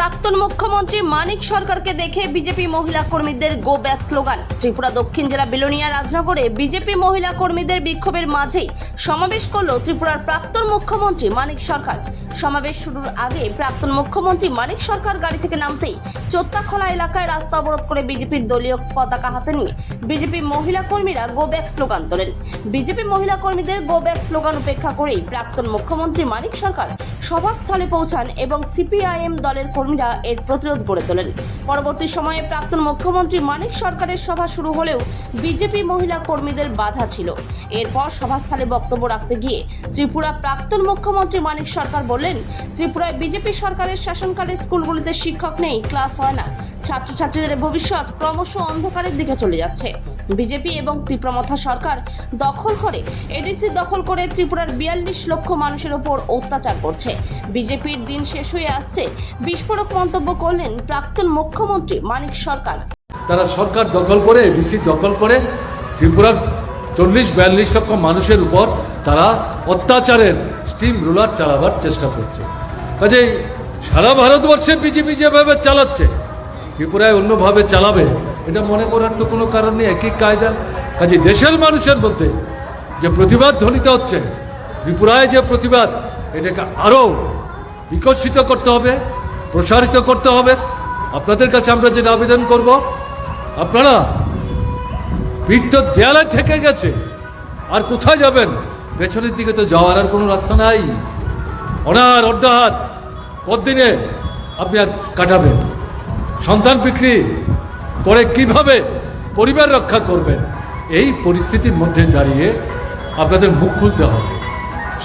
প্রাক্তন মুখ্যমন্ত্রী মানিক সরকারকে দেখে বিজেপি মহিলা কর্মীদের গো ব্যাক স্লোগান ত্রিপুরা দক্ষিণ জেলা বিলোনিয়া রাজনগরে বিজেপি মহিলা কর্মীদের বিক্ষোভের মাঝেই সমাবেশ করল ত্রিপুরার প্রাক্তন মুখ্যমন্ত্রী মানিক সরকার। সমাবেশ শুরুর আগে প্রাক্তন মুখ্যমন্ত্রী মানিক সরকার গাড়ি থেকে নামতেই চোত্তাখোলা এলাকায় রাস্তা অবরোধ করে বিজেপির দলীয় পতাকা হাতে নিয়ে বিজেপি মহিলা কর্মীরা গো ব্যাক স্লোগান তোলেন। বিজেপি মহিলা কর্মীদের গো ব্যাক স্লোগান উপেক্ষা করেই প্রাক্তন মুখ্যমন্ত্রী মানিক সরকার সভাস্থলে পৌঁছান এবং সিপিআইএম দলের কর্মীরা এর প্রতিরোধ গড়ে তোলেন। পরবর্তী সময়ে প্রাক্তন মুখ্যমন্ত্রী মানিক সরকারের সভা শুরু হলেও বিজেপি মহিলা কর্মীদের বাধা ছিল। এরপর সভাস্থলে বক্তব্য রাখতে গিয়ে ত্রিপুরা প্রাক্তন মুখ্যমন্ত্রী মানিক সরকার বললেন, ত্রিপুরায় বিজেপি সরকারের শাসনকালে স্কুলগুলিতে শিক্ষক নেই, ক্লাস হয় না। ছাত্রছাত্রীদের ভবিষ্যৎ ক্রমশ অন্ধকারের দিকে চলে যাচ্ছে। বিজেপি এবং ত্রিপ্রমথা সরকার দখল করে, এডিসি দখল করে ত্রিপুরার বিয়াল্লিশ লক্ষ মানুষের ওপর অত্যাচার করছে। বিজেপির দিন শেষ হয়ে আসছে বিস্ফোরক মন্তব্য করলেন প্রাক্তন মুখ্যমন্ত্রী মানিক সরকার। তারা সরকার দখল করে এডিসি দখল করে, ত্রিপুরার চল্লিশ, বিয়াল্লিশ লক্ষ মানুষের উপর তারা অত্যাচারের স্টিম রুলার চালাবার চেষ্টা করছে। কাজেই সারা ভারতবর্ষে বিজেপি যেভাবে চালাচ্ছে, ত্রিপুরায় অন্যভাবে চালাবে, এটা মনে করার তো কোনো কারণ নেই, একই কায়দা। কাজে দেশের মানুষের মধ্যে যে প্রতিবাদ ধ্বনিত হচ্ছে, ত্রিপুরায় যে প্রতিবাদ, এটাকে আরও বিকশিত করতে হবে। প্রসারিত করতে হবে। আপনাদের কাছে আমরা যেটা আবেদন করব, আপনারা তো দেয়ালে ঠেকে গেছে, আর কোথায় যাবেন? পেছনের দিকে তো যাওয়ার আর কোনো রাস্তা নাই। অনার অর্ধাহার, কতদিনে আপনি আর কাটাবেন? সন্তান বিক্রি করে কীভাবে পরিবার রক্ষা করবেন? এই পরিস্থিতির মধ্যে দাঁড়িয়ে আপনাদের মুখ খুলতে হবে।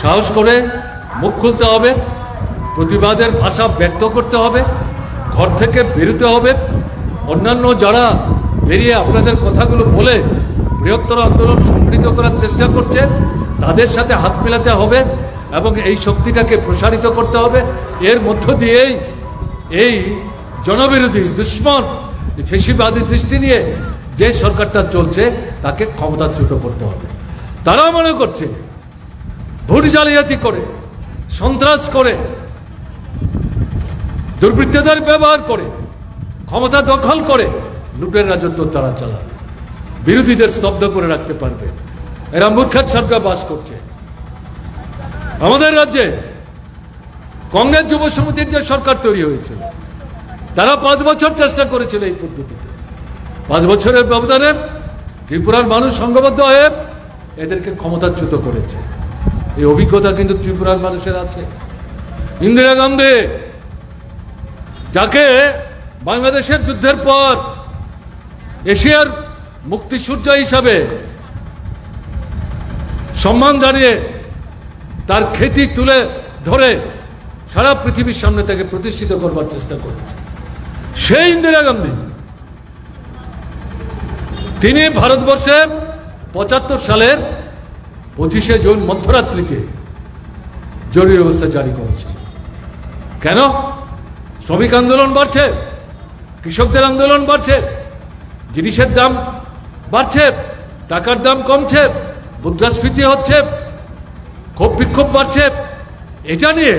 সাহস করে মুখ খুলতে হবে। প্রতিবাদের ভাষা ব্যক্ত করতে হবে, ঘর থেকে বেরোতে হবে। অন্যান্য যারা বেরিয়ে আপনাদের কথাগুলো বলে বৃহত্তর আন্দোলন সংগঠিত করার চেষ্টা করছে, তাদের সাথে হাত মেলাতে হবে এবং এই শক্তিটাকে প্রসারিত করতে হবে। এর মধ্য দিয়েই এই জনবিরোধী, দুশ্মন ফেসিবাদী দৃষ্টি নিয়ে যে সরকারটা চলছে, তাকে ক্ষমতাচ্যুত করতে হবে। তারা মনে করছে, ভোট জালিয়াতি করে, সন্ত্রাস করে দুর্বৃত্তদের ব্যবহার করে, ক্ষমতা দখল করে লুটের রাজত্ব তারা চালাবে। বিরোধীদের স্তব্ধ করে রাখতে পারবে। এরা মূর্খের সরকার বাস করছে। আমাদের রাজ্যে কংগ্রেস যুব সমিতির যে সরকার তৈরি হয়েছিল, তারা পাঁচ বছর চেষ্টা করেছিল এই পদ্ধতিতে। পাঁচ বছরের ব্যবধানে ত্রিপুরার মানুষ সংঘবদ্ধ হয়ে এদেরকে ক্ষমতাচ্যুত করেছে। এই অভিজ্ঞতা কিন্তু ত্রিপুরার মানুষের আছে। ইন্দিরা গান্ধী যাকে বাংলাদেশের যুদ্ধের পর এশিয়ার মুক্তিসূর্য হিসাবে সম্মান জানিয়ে তার খ্যাতি তুলে ধরে সারা পৃথিবীর সামনে তাকে প্রতিষ্ঠিত করবার চেষ্টা করেছে। সেই ইন্দিরা গান্ধী, তিনি ভারতবর্ষে পঁচাত্তর সালের পঁচিশে জুন মধ্যরাত্রিতে জরুরি অবস্থা জারি করেছিল কেন? শ্রমিক আন্দোলন বাড়ছে, কৃষকদের আন্দোলন বাড়ছে, জিনিসের দাম বাড়ছে, টাকার দাম কমছে, মুদ্রাস্ফীতি হচ্ছে, ক্ষোভ বিক্ষোভ বাড়ছে। এটা নিয়ে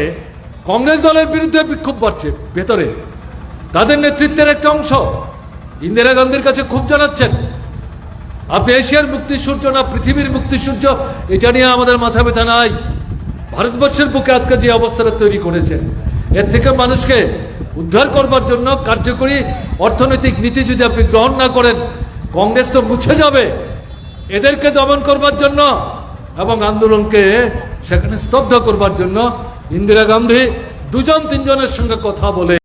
কংগ্রেস দলের বিরুদ্ধে বিক্ষোভ বাড়ছে ভেতরে। তাদের নেতৃত্বের একটা অংশ ইন্দিরা গান্ধীর কাছে খুব জানাচ্ছেন। আপনি এশিয়ার মুক্তিসূর্য না পৃথিবীর মুক্তিসূর্য, এটা নিয়ে আমাদের মাথা ব্যথা নাই। ভারতবর্ষের বুকে আজকে যে অবস্থাটা তৈরি করেছেন, এর থেকে মানুষকে উদ্ধার করবার জন্য কার্যকরী অর্থনৈতিক নীতি যদি আপনি গ্রহণ না করেন, কংগ্রেস তো মুছে যাবে। এদেরকে দমন করবার জন্য এবং আন্দোলনকে সেখানে স্তব্ধ করবার জন্য ইন্দিরা গান্ধী দুজন তিনজনের সঙ্গে কথা বলে